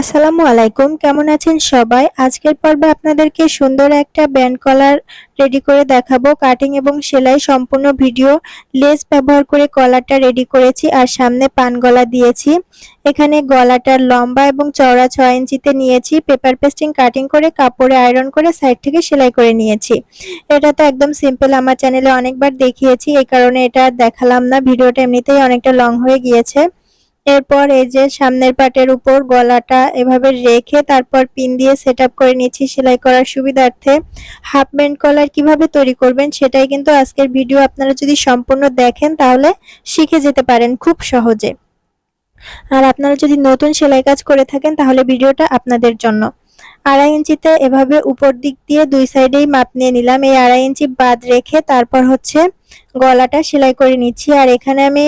আসসালামু আলাইকুম। কেমন আছেন সবাই? আজকের পর্বে আপনাদেরকে সুন্দর একটা ব্যান্ড কলার রেডি করে দেখাবো। কাটিং এবং সেলাই সম্পূর্ণ ভিডিও লেস ব্যবহার করে কলারটা রেডি করেছি আর সামনে পান গলা দিয়েছি। এখানে গলাটার লম্বা এবং চওড়া ছয় ইঞ্চিতে নিয়েছি। পেপার পেস্টিং কাটিং করে কাপড়ে আয়রন করে সাইড থেকে সেলাই করে নিয়েছি। এটা তো একদম সিম্পল, আমার চ্যানেলে অনেকবার দেখিয়েছি। এই কারণে এটা দেখালাম না। ভিডিওটা এমনিতেই অনেকটা লং হয়ে গিয়েছে। এরপর এই যে সামনের পাটের উপর গলাটা এভাবে রেখে তারপর পিন দিয়ে সেট করে নিচ্ছি সেলাই করার সুবিধার্থে। হাফ ব্যান্ড কলার কীভাবে তৈরি করবেন সেটাই কিন্তু আজকের ভিডিও আপনারা যদি সম্পূর্ণ দেখেন তাহলে শিখে যেতে পারেন খুব সহজে। আর আপনারা যদি নতুন সেলাই কাজ করে থাকেন তাহলে ভিডিওটা আপনাদের জন্য। আড়াই ইঞ্চিতে এভাবে উপর দিক দিয়ে দুই সাইডেই মাপ নিয়ে নিলাম। এই আড়াই ইঞ্চি বাদ রেখে তারপর হচ্ছে গলাটা সেলাই করে নিচ্ছি। আর এখানে আমি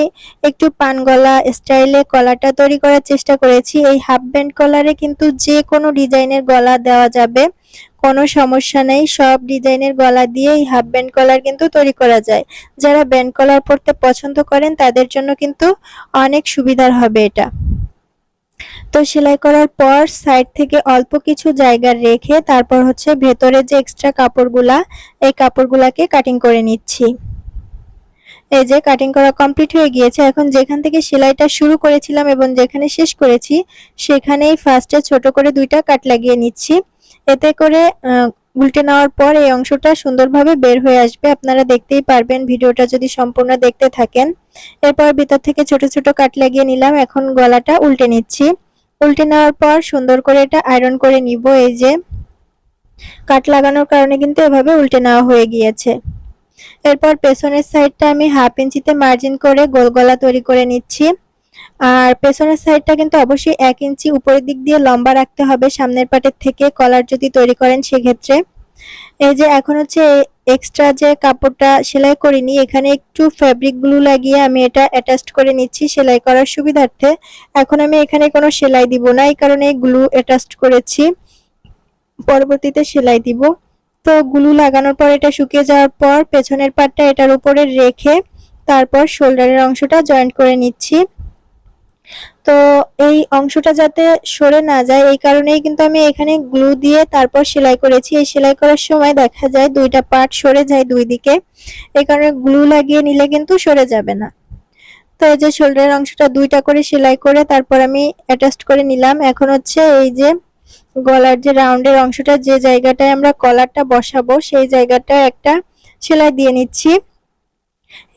একটু পান গলা স্টাইলে গলাটা তৈরি করার চেষ্টা করেছি। এই হাফ ব্যান্ড কলারে কিন্তু যে কোনো ডিজাইনের গলা দেওয়া যাবে, কোনো সমস্যা নেই। সব ডিজাইনের গলা দিয়ে এই হাফ ব্যান্ড কলার কিন্তু তৈরি করা যায়। যারা ব্যান্ড কলার পরতে পছন্দ করেন, তাদের জন্য কিন্তু অনেক সুবিধার হবে এটা। তো সেলাই করার পর সাইড থেকে অল্প কিছু জায়গা রেখে তারপর হচ্ছে ভেতরে যে এক্সট্রা কাপড়গুলা, এই কাপড়গুলাকে কাটিং করে নিচ্ছি। এই যে কাটিং করা কমপ্লিট হয়ে গিয়েছে, এখন যেখান থেকে সেলাইটা শুরু করেছিলাম এবং যেখানে শেষ করেছি, সেখানেই ফার্স্টে ছোট করে দুইটা কাট লাগিয়ে নিচ্ছি। এতে করে উল্টে নেওয়ার পর এই অংশটা সুন্দরভাবে বের হয়ে আসবে। আপনারা দেখতেই পারবেন ভিডিওটা যদি সম্পূর্ণ দেখতে থাকেন। এরপর ভিতর থেকে ছোট ছোট কাট লাগিয়ে নিলাম, এখন গলাটা উল্টে নিচ্ছি। উল্টে নেওয়ার পর সুন্দর করে এটা আয়রন করে নিব, এই যে কাট লাগানোর কারণে কিন্তু এভাবে উল্টে নেওয়া হয়ে গিয়েছে। এরপর পেছনের সাইডটা আমি হাফ ইঞ্চিতে মার্জিন করে গোল গলা তৈরি করে নিচ্ছি। আর পেছনের সাইডটা কিন্তু অবশ্যই এক ইঞ্চি উপরের দিক দিয়ে লম্বা রাখতে হবে, সামনের পাটের থেকে কলার যদি তৈরি করেন সেক্ষেত্রে। এই যে এখন হচ্ছে এক্সট্রা যে কাপড়টা সেলাই করিনি, এখানে একটু ফ্যাব্রিক গ্লু লাগিয়ে আমি এটা অ্যাটাচ করে নিচ্ছি সেলাই করার সুবিধার্থে। এখন আমি এখানে কোনো সেলাই দিব না, এই কারণে গ্লু অ্যাটাচ করেছি। পরবর্তীতে সেলাই দিব। তো গ্লু লাগানোর পর এটা শুকিয়ে যাওয়ার পর পেছনের পাটটা এটার উপরে রেখে তারপর শোল্ডারের অংশটা জয়েন্ট করে নিচ্ছি। তো এই অংশটা যাতে সরে না যায়, এই কারণেই কিন্তু আমি এখানে গ্লু দিয়ে তারপর সেলাই করেছি। এই সেলাই করার সময় দেখা যায় দুইটা পার্ট সরে যায় দুই দিকে। এই কারণে গ্লু লাগিয়ে নিলে কিন্তু সরে যাবে না। তো এই যে শোল্ডারের অংশটা দুইটা করে সেলাই করে তারপর আমি অ্যাটাচ করে নিলাম। এখন হচ্ছে এই যে গলার যে রাউন্ডের অংশটা, যে জায়গাটায় আমরা কলারটা বসাবো, সেই জায়গাটা একটা সেলাই দিয়ে নিচ্ছি।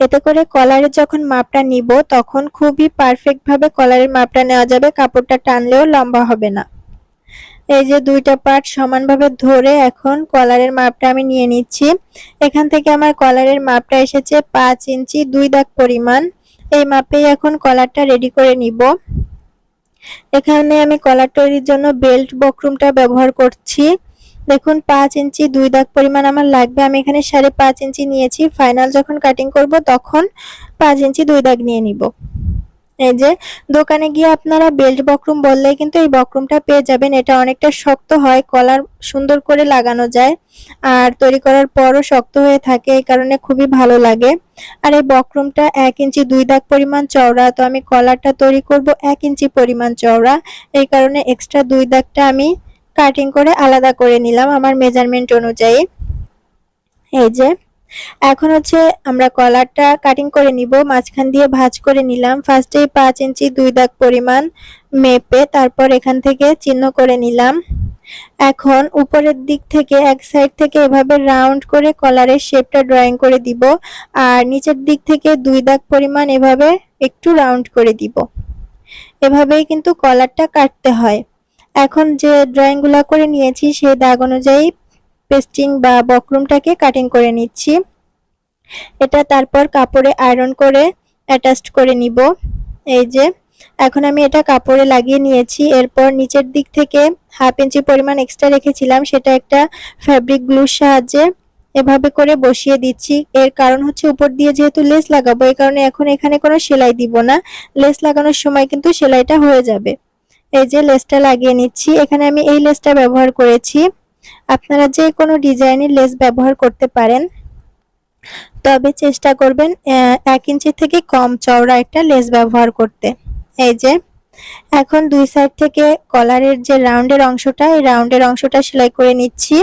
এতে করে কলারের যখন মাপটা নিব, তখন খুবই পারফেক্ট ভাবে কলারের মাপটা নেওয়া যাবে, কাপড়টা টানলেও লম্বা হবে না। এই যে দুইটা পার্ট সমানভাবে ধরে এখন কলারের মাপটা আমি নিয়ে নিচ্ছি। এখান থেকে আমার কলারের মাপটা এসেছে পাঁচ ইঞ্চি দুই দাগ পরিমাণ। এই মাপেই এখন কলারটা রেডি করে নিব। এখানে আমি কলার তৈরির জন্য বেল্ট বক্রুমটা ব্যবহার করছি। দেখুন, পাঁচ ইঞ্চি দুই দাগ পরিমাণ আমার লাগবে। আমি এখানে সাড়ে পাঁচ ইঞ্চি নিয়েছি। ফাইনাল যখন কাটিং করব, তখন পাঁচ ইঞ্চি দুই দাগ নিয়ে নিব। এই যে, দোকানে গিয়ে আপনারা বেল্ট বক্রুম বললেই কিন্তু এই বক্রুমটা পেয়ে যাবেন। এটা অনেকটা শক্ত হয় কলার সুন্দর করে লাগানো যায় আর তৈরি করার পরও শক্ত হয়ে থাকে, এই কারণে খুবই ভালো লাগে। আর এই বক্রুমটা এক ইঞ্চি দুই দাগ পরিমাণ চওড়া, তো আমি কলারটা তৈরি করব এক ইঞ্চি পরিমাণ চওড়া। এই কারণে এক্সট্রা দুই দাগটা আমি কাটিং করে আলাদা করে নিলাম আমার মেজারমেন্ট অনুযায়ী। এই যে, এখন হচ্ছে আমরা কলারটা কাটিং করে নিব, মাঝখান দিয়ে ভাঁজ করে নিলাম। ফার্স্টে পাঁচ ইঞ্চি দুই দাগ পরিমাণ মেপে তারপর এখান থেকে চিহ্ন করে নিলাম। এখন উপরের দিক থেকে এক সাইড থেকে এভাবে রাউন্ড করে কলারের শেপটা ড্রয়িং করে দিব আর নিচের দিক থেকে দুই দাগ পরিমাণ এভাবে একটু রাউন্ড করে দিব। এভাবেই কিন্তু কলারটা কাটতে হয়। এখন যে ড্রয়িংগুলো করে নিয়েছি, সেই দাগ অনুযায়ী পেস্টিং বা বক্রুমটাকে কাটিং করে নিচ্ছি। এটা তারপর কাপড়ে আয়রন করে অ্যাটাচ করে নিব। এই যে, এখন আমি এটা কাপড়ে লাগিয়ে নিয়েছি। এরপর নিচের দিক থেকে হাফ ইঞ্চি পরিমাণ এক্সট্রা রেখেছিলাম। সেটা একটা ফ্যাব্রিক গ্লুর সাহায্যে এভাবে করে বসিয়ে দিচ্ছি। এর কারণ হচ্ছে উপর দিয়ে যেহেতু লেস লাগাবো, এই কারণে এখন এখানে কোনো সেলাই দিব না। লেস লাগানোর সময় কিন্তু সেলাইটা হয়ে যাবে। এই যে লেসটা লাগিয়ে নিচ্ছি। এখানে আমি এই লেসটা ব্যবহার করেছি। আপনারা যে কোনো ডিজাইনের লেস ব্যবহার করতে পারেন। তবে চেষ্টা করবেন এক ইঞ্চি থেকে কম চওড়া একটা লেস ব্যবহার করতে। এই যে, এখন দুই সাইড থেকে কলারের যে রাউন্ডের অংশটা, এই রাউন্ডের অংশটা সেলাই করে নিচ্ছি।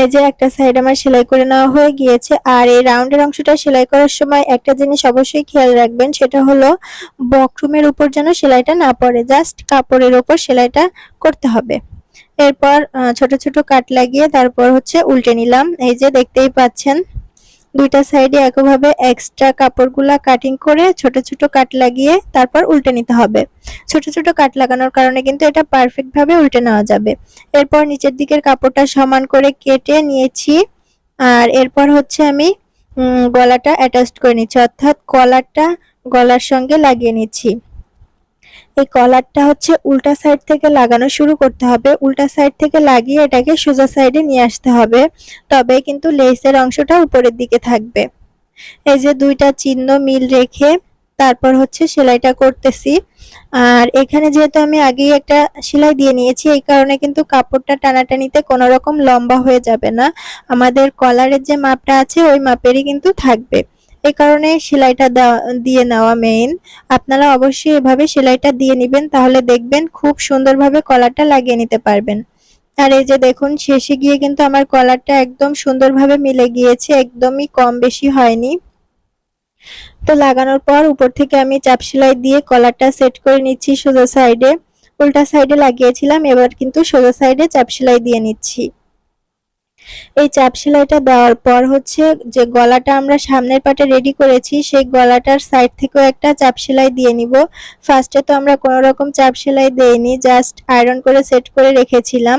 এই যে একটা সাইড আমার সেলাই করে নেওয়া হয়ে গিয়েছে। আর এই রাউন্ডের অংশটা সেলাই করার সময় একটা জিনিস অবশ্যই খেয়াল রাখবেন, সেটা হলো বক্রুমের উপর যেন সেলাইটা না পড়ে জাস্ট কাপড়ের ওপর সেলাইটা করতে হবে। এরপর ছোট ছোট কাট লাগিয়ে তারপর হচ্ছে উল্টে নিলাম। এই যে দেখতেই পাচ্ছেন দুইটা সাইডে একইভাবে এক্সট্রা কাপড়গুলা কাটিং করে ছোট ছোট কাট লাগিয়ে তারপর উল্টে নিতে হবে। ছোট ছোট কাট লাগানোর কারণে কিন্তু এটা পারফেক্ট ভাবে উল্টে নেওয়া যাবে। এরপর নিচের দিকের কাপড়টা সমান করে কেটে নিয়েছি। আর এরপর হচ্ছে আমি গলাটা অ্যাটাচ করে নিচ্ছি, অর্থাৎ কলারটা গলার সঙ্গে লাগিয়ে নিচ্ছি। এই কলারটা হচ্ছে উল্টা সাইড থেকে লাগানো শুরু করতে হবে। উল্টা সাইড থেকে লাগিয়ে এটাকে সোজা সাইডে নিয়ে আসতে হবে। তবে কিন্তু লেসের অংশটা উপরের দিকে থাকবে। এই যে দুইটা চিহ্ন মিল রেখে তারপর হচ্ছে সেলাইটা করতেছি। আর এখানে যেহেতু আমি আগেই একটা সেলাই দিয়ে নিয়েছি, এই কারণে কিন্তু কাপড়টা টানাটানিতে কোনো রকম লম্বা হয়ে যাবে না। আমাদের কলারের যে মাপটা আছে, ওই মাপেরই কিন্তু থাকবে। এই কারণে সেলাইটা দিয়ে নেওয়া মেইন আপনারা অবশ্যই এভাবে সেলাইটা দিয়ে নেবেন, তাহলে দেখবেন খুব সুন্দরভাবে কলারটা লাগিয়ে নিতে পারবেন। আর এই যে দেখুন, শেষে গিয়ে কিন্তু আমার কলারটা একদম সুন্দরভাবে মিলে গিয়েছে, একদমই কম বেশি হয়নি। তো লাগানোর পর উপর থেকে আমি চাপ সেলাই দিয়ে কলারটা সেট করে নিচ্ছি সোজা সাইডে উল্টা সাইডে লাগিয়েছিলাম, এবার কিন্তু সোজা সাইডে চাপ সেলাই দিয়ে নিচ্ছি। এই চাপ সেলাইটা দেওয়ার পর হচ্ছে যে গলাটা আমরা সামনের পাটে রেডি করেছি, সেই গলাটার সাইড থেকেও একটা চাপ সেলাই দিয়ে নিব। ফার্স্টে তো আমরা কোনো রকম চাপ সেলাই দেইনি জাস্ট আয়রন করে সেট করে রেখেছিলাম।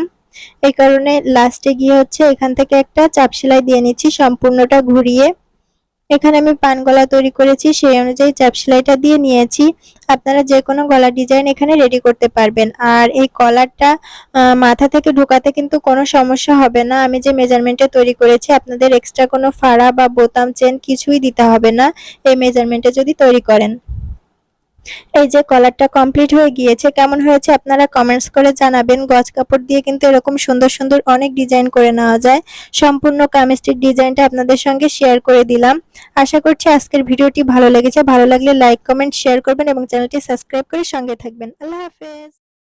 এই কারণে লাস্টে গিয়ে হচ্ছে এখান থেকে একটা চাপ সেলাই দিয়ে নিচ্ছি, সম্পূর্ণটা ঘুরিয়ে। এখানে আমি পান গলা তৈরি করেছি, সেই অনুযায়ী চাপ সেলাইটা দিয়ে নিয়েছি। আপনারা যে কোনো গলা ডিজাইন এখানে রেডি করতে পারবেন। আর এই কলারটা মাথা থেকে ঢোকাতে কিন্তু কোনো সমস্যা হবে না। আমি যে মেজারমেন্টে তৈরি করেছি, আপনাদের এক্সট্রা কোনো ফাড়া বা বোতাম চেন কিছুই দিতে হবে না। এই মেজারমেন্টে যদি তৈরি করেন। এই যে কলারটা কমপ্লিট হয়ে গিয়েছে, কেমন হয়েছে আপনারা কমেন্টস করে জানাবেন। গজ কাপড় দিয়ে কিন্তু এরকম সুন্দর সুন্দর অনেক ডিজাইন করে নেওয়া যায়। সম্পূর্ণ কামিস্টির ডিজাইনটা আপনাদের সঙ্গে শেয়ার করে দিলাম। আশা করছি আজকের ভিডিওটি ভালো লেগেছে। ভালো লাগলে লাইক কমেন্ট শেয়ার করবেন এবং চ্যানেলটি সাবস্ক্রাইব করে সঙ্গে থাকবেন। আল্লাহ হাফেজ।